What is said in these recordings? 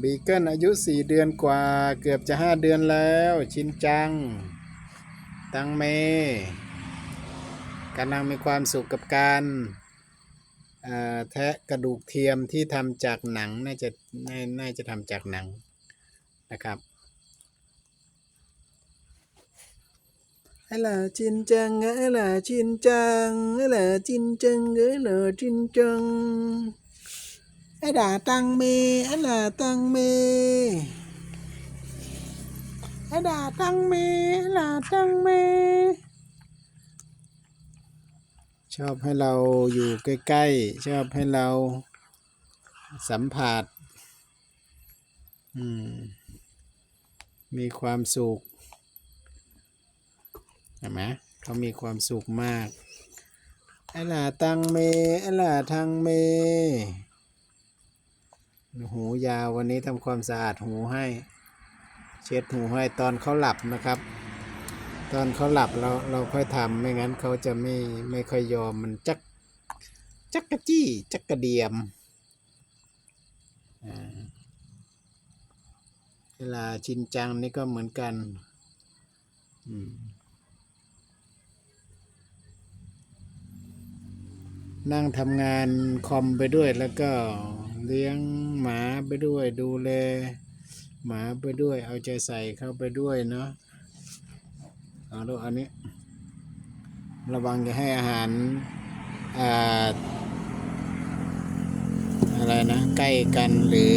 บีเกิลอายุสี่เดือนกว่าเกือบจะห้าเดือนแล้ว ชินจัง ตังเมกำลังมีความสุขกับการแทะกระดูกเทียมที่ทำจากหนัง น่าจะน่าน่าจะทำจากหนังนะครับไอ้ล่ะชินจังไอ้ล่ะชินจังไอ้ล่ะชินจังไอ้ล่ะชินจัง อ้ดาตังเมไอ้ดาตังเมไอ้ดาตังเมไอ้ดาตังเม ชอบให้เราอยู่ใกล้ๆ ชอบให้เราสัมผัสอืมมีความสุขเห็นไหมเขามีความสุขมากไอ้หล่าตังเมไอ้หล่าทังเม หูยาววันนี้ทำความสะอาดหูให้ เช็ดหูให้ตอนเขาหลับนะครับ ตอนเขาหลับเราเราค่อยทำไม่งั้นเขาจะไม่ไม่ค่อยยอมมันจักจักกระจี้จักกระเดียมเวลาชินจังนี่ก็เหมือนกันนั่งทำงานคอมไปด้วยแล้วก็ เลี้ยงหมาไปด้วยดูแลหมาไปด้วย เอาใจใส่เข้าไปด้วยเนาะเอาดูกอันนี้ ระวังจะให้อาหารอ่าอะไรนะ ใกล้กันหรือ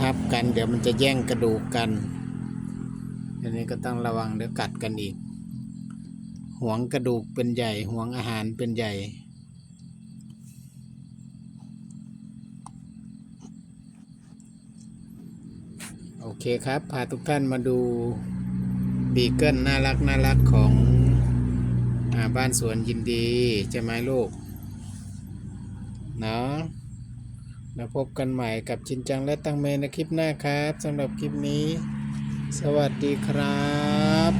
ทับกัน เดี๋ยวมันจะแย่งกระดูกกันอันนี้ก็ต้องระวังเดี๋ยวกัดกันอีก หวงกระดูกเป็นใหญ่หวงอาหารเป็นใหญ่ โอเคครับพาทุกท่านมาดูบีเกิลน่ารักน่ารักของอาบ้านสวนยินดีใช่ไหมลูกเนาะแล้วพบกันใหม่กับชินจังและตังเมในคลิปหน้าครับสำหรับคลิปนี้ สวัสดีครับ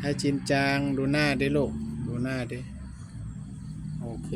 ให้ชินจังดูหน้าดิลูกดูหน้าดิโอเค